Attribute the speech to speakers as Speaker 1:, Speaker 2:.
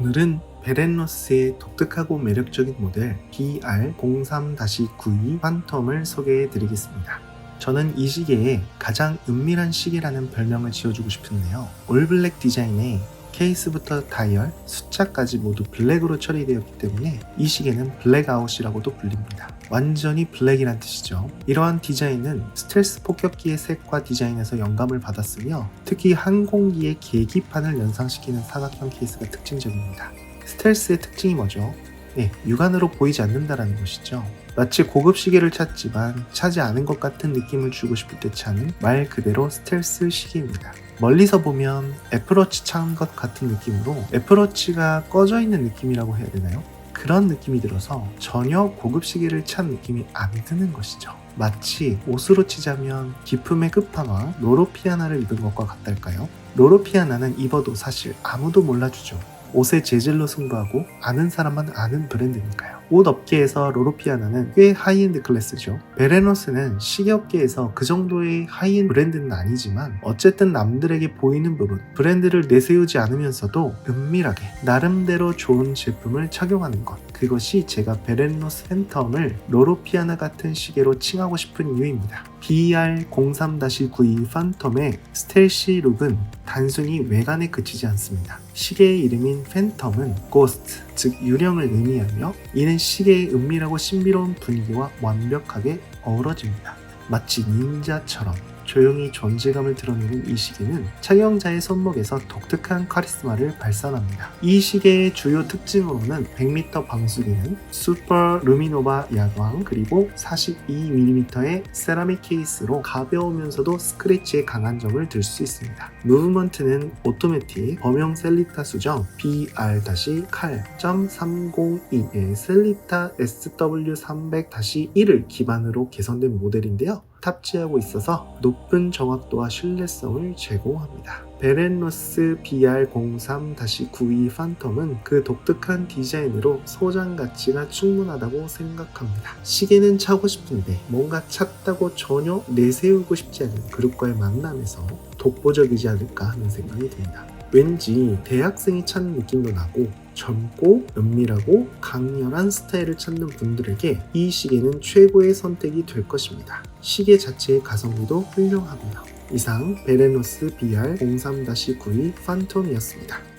Speaker 1: 오늘은 베렌로스의 독특하고 매력적인 모델 BR03-92 판텀을 소개해 드리겠습니다. 저는 이 시계에 가장 은밀한 시계라는 별명을 지어주고 싶은데요. 올블랙 디자인에 케이스부터 다이얼, 숫자까지 모두 블랙으로 처리되었기 때문에 이 시계는 블랙아웃이라고도 불립니다. 완전히 블랙이란 뜻이죠. 이러한 디자인은 스텔스 폭격기의 색과 디자인에서 영감을 받았으며 특히 항공기의 계기판을 연상시키는 사각형 케이스가 특징적입니다. 스텔스의 특징이 뭐죠? 네, 육안으로 보이지 않는다라는 것이죠. 마치 고급 시계를 찾지만 차지 않은 것 같은 느낌을 주고 싶을 때 차는 말 그대로 스텔스 시계입니다. 멀리서 보면 애플워치 찬것 같은 느낌으로 애플워치가 꺼져 있는 느낌이라고 해야 되나요? 그런 느낌이 들어서 전혀 고급 시계를 찬 느낌이 안 드는 것이죠. 마치 옷으로 치자면 기품의 끝판왕 로로피아나를 입은 것과 같달까요? 로로피아나는 입어도 사실 아무도 몰라주죠. 옷의 재질로 승부하고 아는 사람만 아는 브랜드니까요. 옷 업계에서 로로피아나는 꽤 하이엔드 클래스죠. 베레노스는 시계 업계에서 그 정도의 하이엔드 브랜드는 아니지만 어쨌든 남들에게 보이는 부분, 브랜드를 내세우지 않으면서도 은밀하게 나름대로 좋은 제품을 착용하는 것. 그것이 제가 베렌노스 팬텀을 로로피아나 같은 시계로 칭하고 싶은 이유입니다. BR03-92 팬텀의 스텔시 룩은 단순히 외관에 그치지 않습니다. 시계의 이름인 팬텀은 고스트, 즉 유령을 의미하며 이는 시계의 은밀하고 신비로운 분위기와 완벽하게 어우러집니다. 마치 닌자처럼 조용히 존재감을 드러내는 이 시계는 착용자의 손목에서 독특한 카리스마를 발산합니다. 이 시계의 주요 특징으로는 100m 방수기는 슈퍼 루미노바 야광 그리고 42mm의 세라믹 케이스로 가벼우면서도 스크래치에 강한 점을 들 수 있습니다. 무브먼트는 오토매틱 범용 셀리타 수정 BR-칼.302의 셀리타 SW300-1을 기반으로 개선된 모델인데요. 탑재하고 있어서 높은 정확도와 신뢰성을 제공합니다. 베렌로스 BR03-92 팬텀은 그 독특한 디자인으로 소장 가치가 충분하다고 생각합니다. 시계는 차고 싶은데 뭔가 찾다고 전혀 내세우고 싶지 않은 그룹과의 만남에서 독보적이지 않을까 하는 생각이 듭니다. 왠지 대학생이 찾는 느낌도 나고 젊고 은밀하고 강렬한 스타일을 찾는 분들에게 이 시계는 최고의 선택이 될 것입니다. 시계 자체의 가성비도 훌륭하고요. 이상 베레노스 BR03-92 판톰이었습니다.